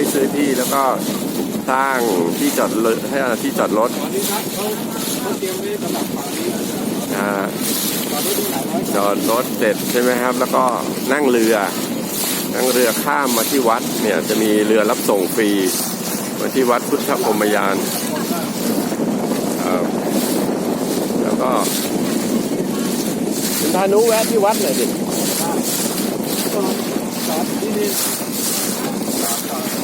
ก็สร้างที่จอดรถให้างที่จอดรถตอนนี้ครับเขาเขาเตรียมไว้สำหรับฝั่งนี้อ่าตอนนี้ที่หลายร้อยจอดรถเสร็จใช่ไหมครับ แล้วก็นั่งเรือ นั่งเรือข้ามมาที่วัดเนี่ยจะมีเรือรับส่งฟรีมาที่วัดพุทธพรมยานแล้วก็คุณพานุแวะที่วัดหน่อยดิ ก็จอดที่นี่จอดจอด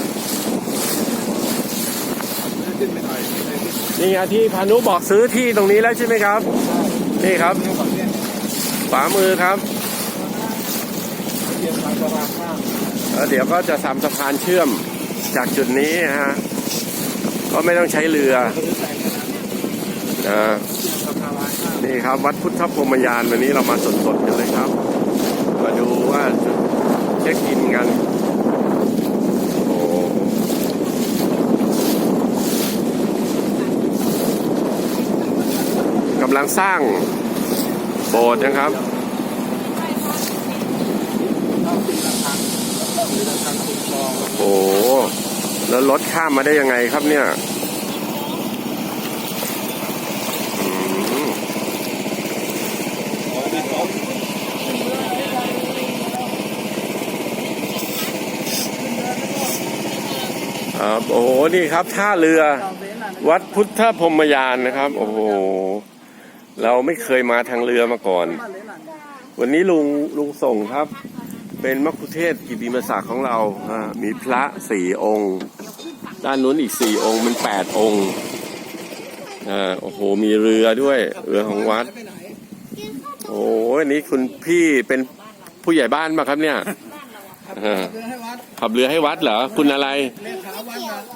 ขึ้นไปหน่อยขึ้ นี่ไงที่พานุบอกซื้อที่ตรงนี้แล้วใช่ไหมครับ นี่ครับเดี๋ยวฝั่งเนี้ยขวามือครับเตรียมทางสะพานข้ามแล้วเดี๋ยวก็จะทำสะพานเชื่อมจากจุดนี้ฮะก็ไม่ต้องใช้เรือนะนี่ครับวัดพุทธพรหมยานวันนี้เรามาสดๆกันเลยครับ มาดูว่าจุดเช็คอินกันโอ้กำลังสร้างโบสถ์นะครับ โอ้โหแล้วรถข้ามมาได้ยังไงครับเนี่ยอืมขอที่เขาครับโอ้โห นี่ครับ ท่าเรือ วัดพุทธพรมยานนะครับ โอ้โห เราไม่เคยมาทางเรือมาก่อน วันนี้ลุงลุงส่งครับ เป็นมัคคุเทศก์กิติมศักดิ์ของเราอ่ามีพระสี่องค์ ด้านนู้นอีกสี่องค์เป็นแปดองค์อ่าโอ้โหมีเรือด้วยเรือของวัด โอ้ยนี่คุณพี่เป็นผู้ใหญ่บ้านมาครับเนี่ยอ่าขับเรือให้วัดเหรอคุณอะไร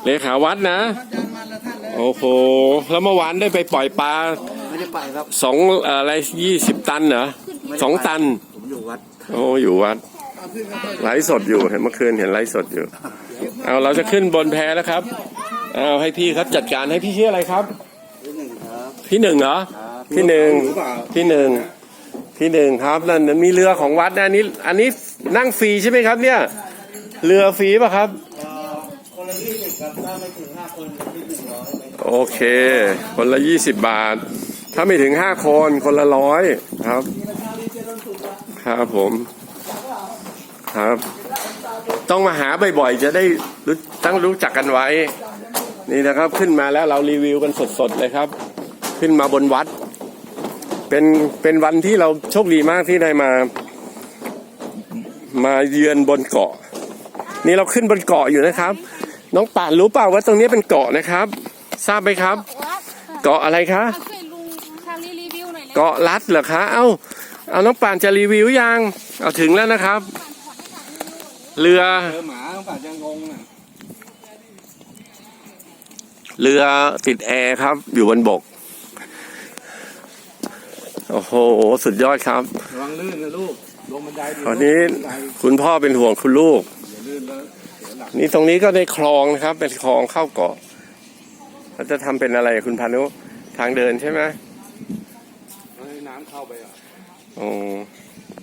เลขาวัดนะ โอ้โห แล้วเมื่อวานได้ไปปล่อยปลา ไม่ได้ไปครับ สองอะไรยี่สิบตันเหรอสองตัน ผมอยู่วัดโอ้อยู่วัดไลฟ์สดอยู่เห็นเมื่อคืนเห็นไลฟ์สดอยู่ เอาเราจะขึ้นบนแพแล้วครับ เอาให้พี่ครับจัดการให้พี่ชื่ออะไรครับที่หนึ่งครับพี่หนึ่งเหรอพี่หนึ่งรู้เปล่าพี่หนึ่งพี่หนึ่งครับนั่นนั่นมีเรือของวัดนะอันนี้ อันนี้นั่งฟรีใช่ไหมครับ เนี่ย เรือฟรีป่ะครับเอ่อคนละยี่สิบครับถ้าไม่ถึงห้าคนที่หนึ่งร้อยไหมโอเค คนละยี่สิบบาท ถ้าไม่ถึงห้าคนคนละร้อยครับครับผมครับ ต้องมาหาบ่อยๆจะได้รู้ตั้งรู้จักกันไว้ นี่นะครับขึ้นมาแล้วเรารีวิวกันสดๆเลยครับ ขึ้นมาบนวัด เป็นเป็นวันที่เราโชคดีมากที่ได้มา มาเยือนบนเกาะ นี่เราขึ้นบนเกาะอยู่นะครับ น้องป่านรู้เปล่าว่าตรงนี้เป็นเกาะนะครับ ทราบไหมครับ เกาะอะไรคะ เลยเกาะลัดเหรอคะเอ้าเอาน้องป่านจะรีวิวยังเอาถึงแล้วนะครับ เรือเจอหมาต้องป่าจะงงน่ะเรือติดแอร์ครับ อยู่บนบก โอ้โห สุดยอดครับ ระวังลื่นนะลูกลงบันไดดิตอนนี้ลงบันไดคุณพ่อเป็นห่วงคุณลูก อย่าลื่นแล้วเสียหลักนี่ตรงนี้ก็ในคลองนะครับ เป็นคลองเข้าเกาะเราจะทำเป็นอะไรคุณพานุทางเดินใช่ไหมให้น้ำ เข้าไปอะโอ้